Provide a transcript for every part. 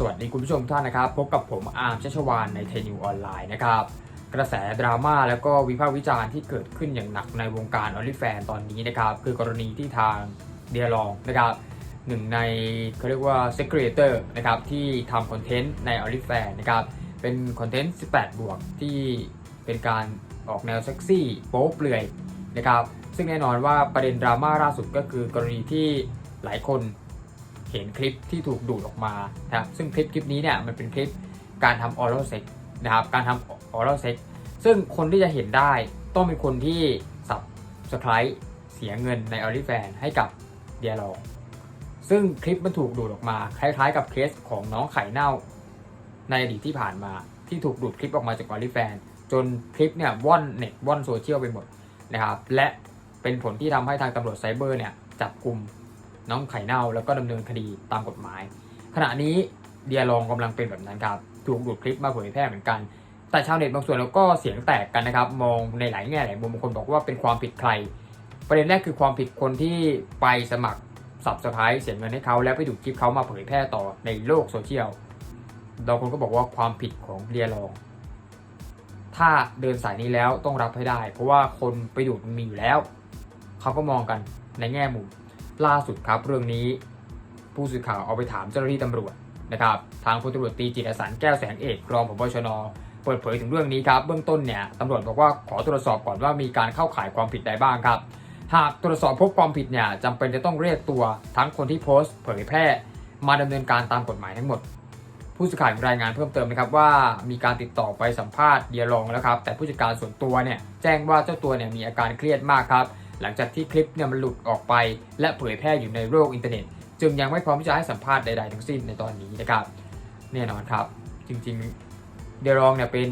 สวัสดีคุณผู้ชมท่านนะครับ พบกับผมอาร์มชัชวานในเทนิวออนไลน์นะครับ กระแสดราม่าแล้วก็วิพากษ์วิจารณ์ที่เกิดขึ้นอย่างหนักในวงการออลิแฟนตอนนี้นะครับ คือกรณีที่ทางเดียลองนะครับหนึ่งในเขาเรียกว่าเซกเรเตอร์นะครับที่ทำคอนเทนต์ในออลิแฟนนะครับเป็นคอนเทนต์ 18 บวกที่เป็นการออกแนวเซ็กซี่โป๊เปลือยนะครับซึ่งแน่นอนว่าประเด็นดราม่าล่าสุดก็คือกรณีที่หลายคน เห็นคลิปที่ถูกดูดออกมานะครับซึ่งคลิปคลิปนี้เนี่ยมันเป็นคลิปการทำออรัลเซ็กนะครับการทำออรัลเซ็กซึ่งคนที่จะเห็นได้ต้องเป็นคนที่สับสไครต์เสียเงินในออลิแฟนให้กับเดียร์ลองซึ่งคลิปมันถูกดูดออกมา คล้ายๆ กับเคสของน้องไข่เน่า ในอดีตที่ผ่านมาที่ถูกดูดคลิปออกมาจากออลิแฟนจนคลิปเนี่ยว่อนเน็ตว่อนโซเชียลไปหมดนะครับและเป็นผลที่ทำให้ทางตำรวจไซเบอร์เนี่ยจับกลุ่ม น้องไข่เน่าแล้วก็ดำเนินคดีตามกฎหมาย ขณะนี้เดียลองกำลังเป็นแบบนั้นครับถูกดูดคลิปมาเผยแพร่เหมือนกัน แต่ชาวเน็ตบางส่วนแล้วก็เสียงแตกกันนะครับ มองในหลายแง่หลายมุมบางคนบอกว่าเป็นความผิดใคร ประเด็นแรกคือความผิดคนที่ไปสมัครสับสไครต์เสียเงินให้เขาแล้วไปดูดคลิปเขามาเผยแพร่ต่อในโลกโซเชียลบางคนก็บอกว่าความผิดของเดียลองถ้าเดินสายนี้แล้วต้องรับให้ได้ เพราะว่าคนไปดูดมันมีอยู่แล้ว เขาก็มองกันในแง่มุม ล่าสุดครับเรื่องนี้ ผู้สื่อข่าวเอาไปถามเจ้าหน้าที่ตำรวจนะครับทางพลตำรวจตรีจิตรสันแก้วแสงเอกรองผบชนเปิดเผยถึงเรื่องนี้ครับเบื้องต้นเนี่ยตำรวจบอกว่าขอตรวจสอบก่อนว่ามีการเข้าข่ายความผิดใดบ้างครับ หากตรวจสอบพบความผิดเนี่ยจำเป็นจะต้องเรียกตัวทั้งคนที่โพสต์ เผยแพร่ มาดำเนินการตามกฎหมายทั้งหมด ผู้สื่อข่าวรายงานเพิ่มเติมนะครับว่ามีการติดต่อไปสัมภาษณ์เดียรองแล้วครับแต่ผู้จัดการส่วนตัวเนี่ยแจ้งว่าเจ้าตัวเนี่ยมีอาการเครียดมากครับ หลังจากที่คลิปเนี่ยมันหลุดออกไป และเผยแพร่อยู่ในโลกอินเทอร์เน็ต จึงยังไม่พร้อมที่จะให้สัมภาษณ์ใดๆทั้งสิ้นในตอนนี้นะครับแน่นอนครับ จริงๆ เดรองเนี่ยเป็น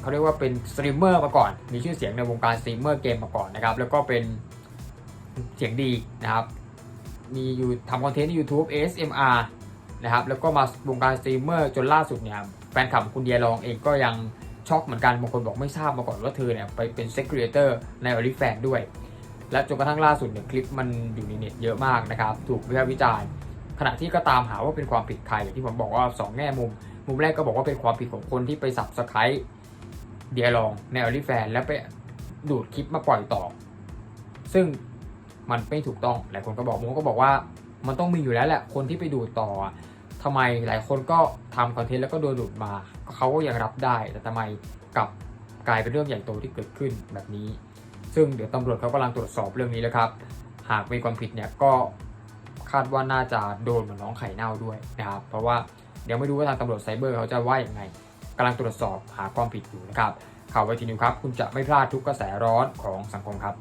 เขาเรียกว่าเป็นสตรีมเมอร์มาก่อน มีชื่อเสียงในวงการสตรีมเมอร์เกมมาก่อนนะครับแล้วก็เป็นเสียงดีนะครับมีอยู่ทำคอนเทนต์ใน YouTube ASMR นะครับแล้วก็มาวงการสตรีมเมอร์จนล่าสุดเนี่ยแฟนคลับของคุณเดียรองเองก็ยังช็อกเหมือนกันบางคนบอกไม่ทราบมาก่อนว่าเธอเนี่ยไปเป็นเซ็กเ r เตอร์ใน o อ i f a n ด้วย และจนกระทั่งล่าสุดเนี่ยคลิปมันอยู่ในเน็ตเยอะมากนะครับ ถูกวิพากษ์วิจารณ์ขณะที่ก็ตามหาว่าเป็นความผิดใครอย่างที่ผมบอกว่า 2 แง่มุม มุมแรกก็บอกว่าเป็นความผิดของคนที่ไปสับสไครต์เดียลองในออลิแฟนแล้วไปดูดคลิปมาปล่อยต่อ ซึ่งมันไม่ถูกต้องหลายคนก็บอกผมก็บอกว่ามันต้องมีอยู่แล้วแหละคนที่ไปดูดต่ออะทำไมหลายคนก็ทำคอนเทนต์แล้วก็โดนดูดมาเขาก็ยังรับได้แต่ทำไมกลับกลายเป็นเรื่องใหญ่โตที่เกิดขึ้นแบบนี้ ซึ่งเดี๋ยวตำรวจเขากำลังตรวจสอบเรื่องนี้แล้วครับ หากมีความผิดเนี่ยก็คาดว่าน่าจะโดนเหมือนน้องไข่เน่าด้วยนะครับ เพราะว่าเดี๋ยวไม่รู้ว่าทางตำรวจไซเบอร์เขาจะว่าอย่างไงกำลังตรวจสอบหาความผิดอยู่นะครับข่าวไวทีนิวครับ คุณจะไม่พลาดทุกกระแสร้อนของสังคมครับ